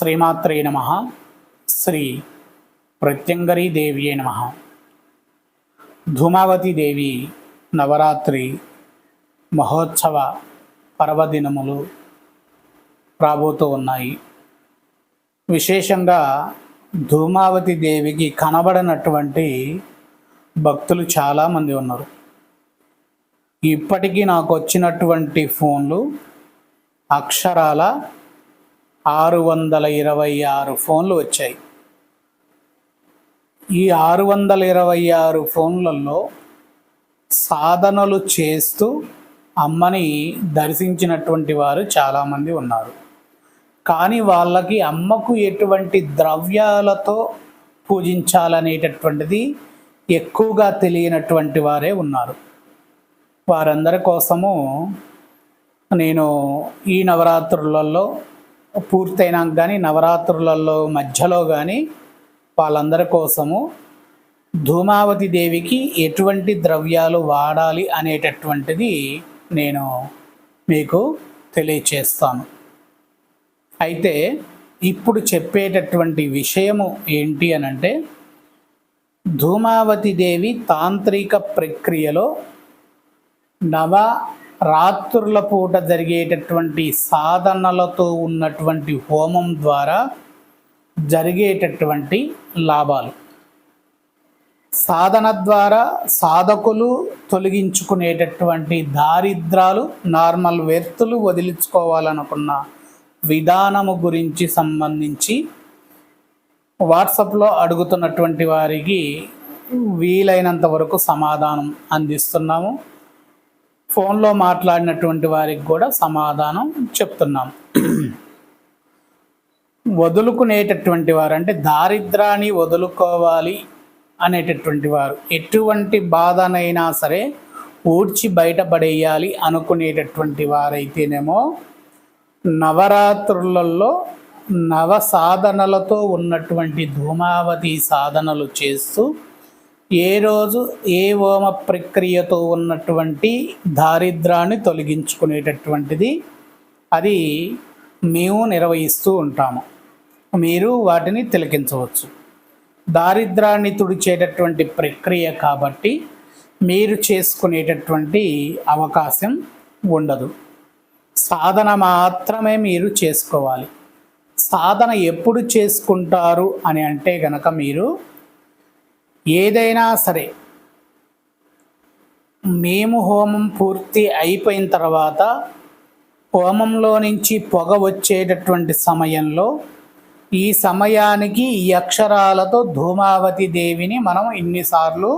శ్రీమాత్రే నమ. శ్రీ ప్రత్యంగరీ దేవి నమ. ధూమావతి దేవి నవరాత్రి మహోత్సవ పర్వదినములు రాబోతూ ఉన్నాయి. విశేషంగా ధూమావతి దేవికి కనబడినటువంటి భక్తులు చాలామంది ఉన్నారు. ఇప్పటికీ నాకు వచ్చినటువంటి ఫోన్లు అక్షరాల ఆరు వందల ఇరవై ఆరు ఫోన్లు వచ్చాయి. ఈ ఆరు వందల ఇరవై ఆరు ఫోన్లలో సాధనలు చేస్తూ అమ్మని దర్శించినటువంటి వారు చాలామంది ఉన్నారు. కానీ వాళ్ళకి అమ్మకు ఎటువంటి ద్రవ్యాలతో పూజించాలనేటటువంటిది ఎక్కువగా తెలియనటువంటి వారే ఉన్నారు. వారందరి కోసము నేను ఈ నవరాత్రులలో పూర్తయినాక కానీ నవరాత్రులలో మధ్యలో కానీ వాళ్ళందరి కోసము ధూమావతి దేవికి ఎటువంటి ద్రవ్యాలు వాడాలి అనేటటువంటిది నేను మీకు తెలియచేస్తాను. అయితే ఇప్పుడు చెప్పేటటువంటి విషయము ఏంటి అనంటే ధూమావతి దేవి తాంత్రిక ప్రక్రియలో నవ రాత్రుల పూట జరిగేటటువంటి సాధనలతో ఉన్నటువంటి హోమం ద్వారా జరిగేటటువంటి లాభాలు. సాధన ద్వారా సాధకులు తొలగించుకునేటటువంటి దారిద్రాలు నార్మల్ వ్యక్తులు వదిలించుకోవాలనుకున్న విధానము గురించి సంబంధించి వాట్సాప్లో అడుగుతున్నటువంటి వారికి వీలైనంత వరకు సమాధానం అందిస్తున్నాము. ఫోన్లో మాట్లాడినటువంటి వారికి కూడా సమాధానం చెప్తున్నాం. వదులుకునేటటువంటి వారు అంటే దారిద్రాన్ని వదులుకోవాలి అనేటటువంటి వారు. ఎటువంటి బాధనైనా సరే ఊడ్చి బయటపడేయాలి అనుకునేటటువంటి వారైతేనేమో నవరాత్రులలో నవ సాధనలతో ఉన్నటువంటి ధూమావతి సాధనలు చేస్తూ ఏ రోజు ఏ ఓమ ప్రక్రియతో ఉన్నటువంటి దారిద్రాన్ని తొలగించుకునేటటువంటిది అది మేము నిర్వహిస్తూ ఉంటాము. మీరు వాటిని తిలకించవచ్చు. దారిద్రాన్ని తుడిచేటటువంటి ప్రక్రియ కాబట్టి మీరు చేసుకునేటటువంటి అవకాశం ఉండదు. సాధన మాత్రమే మీరు చేసుకోవాలి. సాధన ఎప్పుడు చేసుకుంటారు అని అంటే గనక మీరు ఏదైనా సరే. మేము హోమం పూర్తి అయిపోయిన తర్వాత హోమంలో నుంచి పొగ వచ్చేటటువంటి సమయంలో ఈ సమయానికి ఈ అక్షరాలతో ధూమావతి దేవిని మనం ఇన్నిసార్లు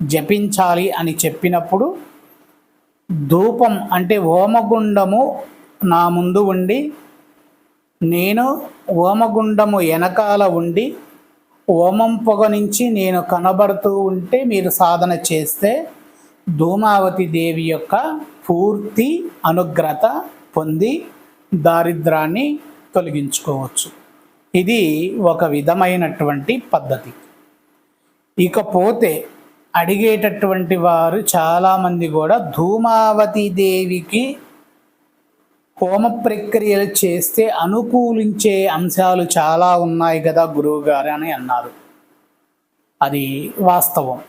జపించాలి అని చెప్పినప్పుడు ధూపం అంటే హోమగుండము నా ముందు ఉండి నేను హోమగుండము వెనకాల ఉండి ఓమం పొగ నుంచి నేను కనబడుతూ ఉంటే మీరు సాధన చేస్తే ధూమావతి దేవి యొక్క పూర్తి అనుగ్రత పొంది దారిద్రాన్ని తొలగించుకోవచ్చు. ఇది ఒక విధమైనటువంటి పద్ధతి. ఇకపోతే అడిగేటటువంటి వారు చాలామంది కూడా ధూమావతి దేవికి హోమ ప్రక్రియలు చేస్తే అనుకూలించే అంశాలు చాలా ఉన్నాయి కదా గురువుగారు అని అన్నారు. అది వాస్తవం.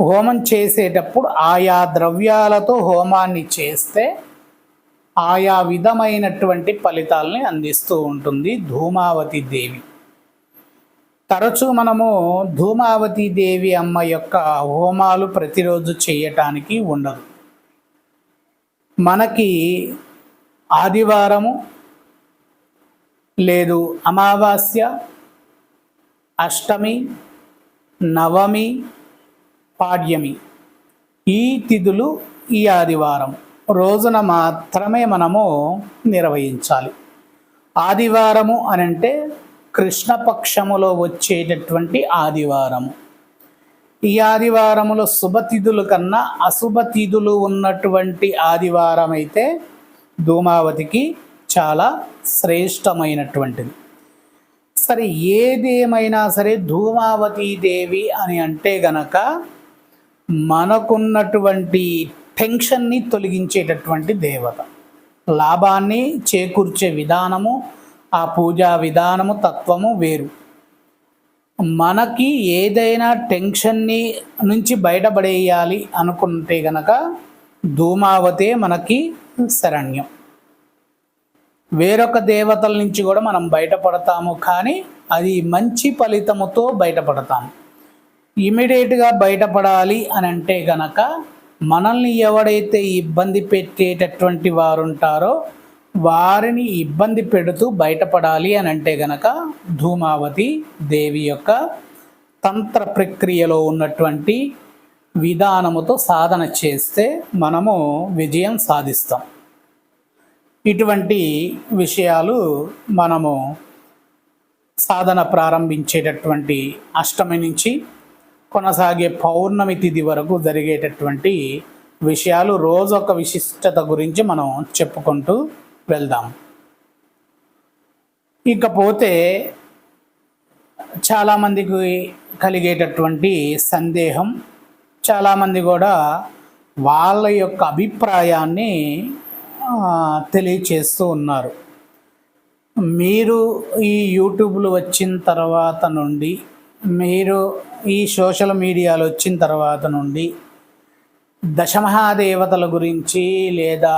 హోమం చేసేటప్పుడు ఆయా ద్రవ్యాలతో హోమాన్ని చేస్తే ఆయా విధమైనటువంటి ఫలితాలని అందిస్తూ ఉంటుంది ధూమావతి దేవి. తరచూ మనము ధూమావతి దేవి అమ్మ యొక్క హోమాలు ప్రతిరోజు చేయటానికి ఉండదు. మనకి ఆదివారము లేదు. అమావాస్య అష్టమి నవమి పాడ్యమి. ఈ తిథులు ఈ ఆదివారం. రోజున మాత్రమే మనము నిర్వహించాలి. ఆదివారము అని అంటే కృష్ణపక్షములో వచ్చేటటువంటి ఆదివారము. ఈ ఆదివారములో శుభతిథుల కన్నా అశుభతిథులు ఉన్నటువంటి ఆదివారం అయితే ధూమావతికి చాలా శ్రేష్టమైనటువంటిది. సరే ఏదేమైనా సరే ధూమావతి దేవి అని అంటే గనక మనకున్నటువంటి టెన్షన్ని తొలగించేటటువంటి దేవత. లాభాన్ని చేకూర్చే విధానము ఆ పూజా విధానము తత్వము వేరు. మనకి ఏదైనా టెన్షన్ని నుంచి బయటపడేయాలి అనుకుంటే గనక ధూమావతే మనకి శరణ్యం వేరొక దేవతల నుంచి కూడా మనం బయటపడతాము కానీ అది మంచి ఫలితముతో బయటపడతాము. ఇమీడియట్గా బయటపడాలి అని అంటే గనక మనల్ని ఎవడైతే ఇబ్బంది పెట్టేటటువంటి వారు ఉంటారో వారిని ఇబ్బంది పెడుతూ బయటపడాలి అని అంటే గనక ధూమావతి దేవి యొక్క తంత్ర ప్రక్రియలో ఉన్నటువంటి విధానముతో సాధన చేస్తే మనము విజయం సాధిస్తాం. ఇటువంటి విషయాలు మనము సాధన ప్రారంభించేటటువంటి అష్టమి నుంచి కొనసాగే పౌర్ణమి తిథి వరకు జరిగేటటువంటి విషయాలు రోజొక విశిష్టత గురించి మనం చెప్పుకుంటూ వెళ్దాం. ఇకపోతే చాలామందికి కలిగేటటువంటి సందేహం చాలామంది కూడా వాళ్ళ యొక్క అభిప్రాయాన్ని తెలియచేస్తూ ఉన్నారు. మీరు ఈ యూట్యూబ్లు వచ్చిన తర్వాత నుండి మీరు ఈ సోషల్ మీడియాలు వచ్చిన తర్వాత నుండి దశమహాదేవతల గురించి లేదా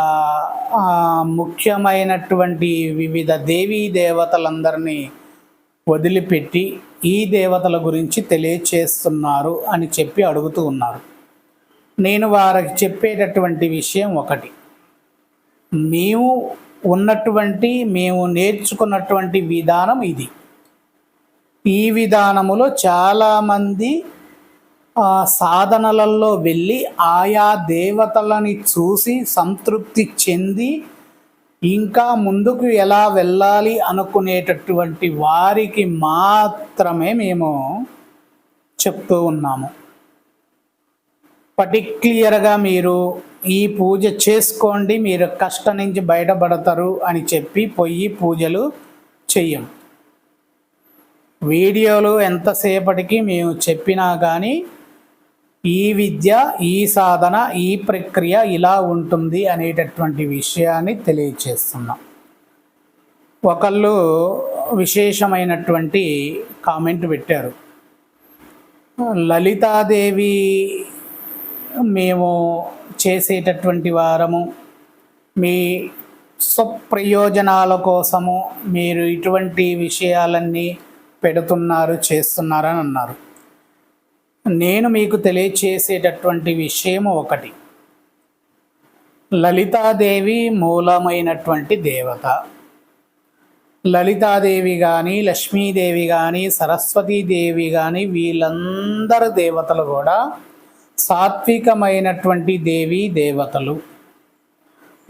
ముఖ్యమైనటువంటి వివిధ దేవీ దేవతలందరినీ వదిలిపెట్టి ఈ దేవతల గురించి తెలియచేస్తున్నారు అని చెప్పి అడుగుతూ ఉన్నారు. నేను వారికి చెప్పేటటువంటి విషయం ఒకటి. మేము ఉన్నటువంటి మేము నేర్చుకున్నటువంటి విధానం ఇది. ఈ విధానములో చాలామంది సాధనలలో వెళ్ళి ఆయా దేవతలని చూసి సంతృప్తి చెంది ఇంకా ముందుకు ఎలా వెళ్ళాలి అనుకునేటటువంటి వారికి మాత్రమే మేము చెప్తూ ఉన్నాము. పర్టిక్యులర్గా మీరు ఈ పూజ చేసుకోండి మీరు కష్టం నుంచి బయటపడతారు అని చెప్పి పొయ్యి పూజలు చెయ్యం. వీడియోలు ఎంతసేపటికి మేము చెప్పినా కానీ ఈ విద్య ఈ సాధన ఈ ప్రక్రియ ఇలా ఉంటుంది అనేటటువంటి విషయాన్ని తెలియచేస్తున్నాం. ఒకళ్ళు విశేషమైనటువంటి కామెంట్ పెట్టారు. లలితాదేవి మేము చేసేటటువంటి వారము మీ స్వప్రయోజనాల కోసము మీరు ఇటువంటి విషయాలన్నీ పెడుతున్నారు చేస్తున్నారని అన్నారు. నేను మీకు తెలియచేసేటటువంటి విషయం ఒకటి. లలితాదేవి మూలమైనటువంటి దేవత. లలితాదేవి కానీ లక్ష్మీదేవి కానీ సరస్వతీదేవి కానీ వీళ్ళందరు దేవతలు కూడా సాత్వికమైనటువంటి దేవి దేవతలు.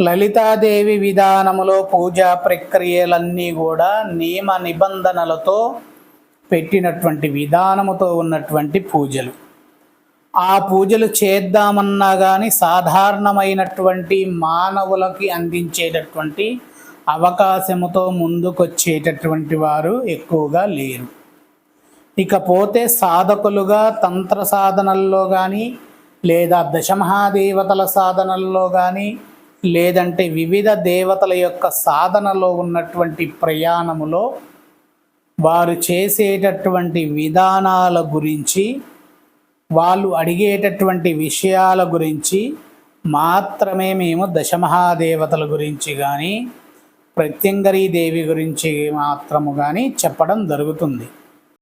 లలితాదేవి విధానములో పూజా ప్రక్రియలన్నీ కూడా నియమ నిబంధనలతో పెట్టినటువంటి విధానముతో ఉన్నటువంటి పూజలు. ఆ పూజలు చేద్దామన్నా కానీ సాధారణమైనటువంటి మానవులకి అందించేటటువంటి అవకాశముతో ముందుకొచ్చేటటువంటి వారు ఎక్కువగా లేరు. ఇకపోతే సాధకులుగా తంత్ర సాధనల్లో కానీ లేదా దశమహాదేవతల సాధనల్లో కానీ లేదంటే వివిధ దేవతల యొక్క సాధనలో ఉన్నటువంటి ప్రయాణములో వారు చేసేటటువంటి విధానాల గురించి వాళ్ళు అడిగేటటువంటి విషయాల గురించి మాత్రమే మేము దశమహాదేవతల గురించి కానీ ప్రత్యంగరీ దేవి గురించి మాత్రము కానీ చెప్పడం జరుగుతుంది.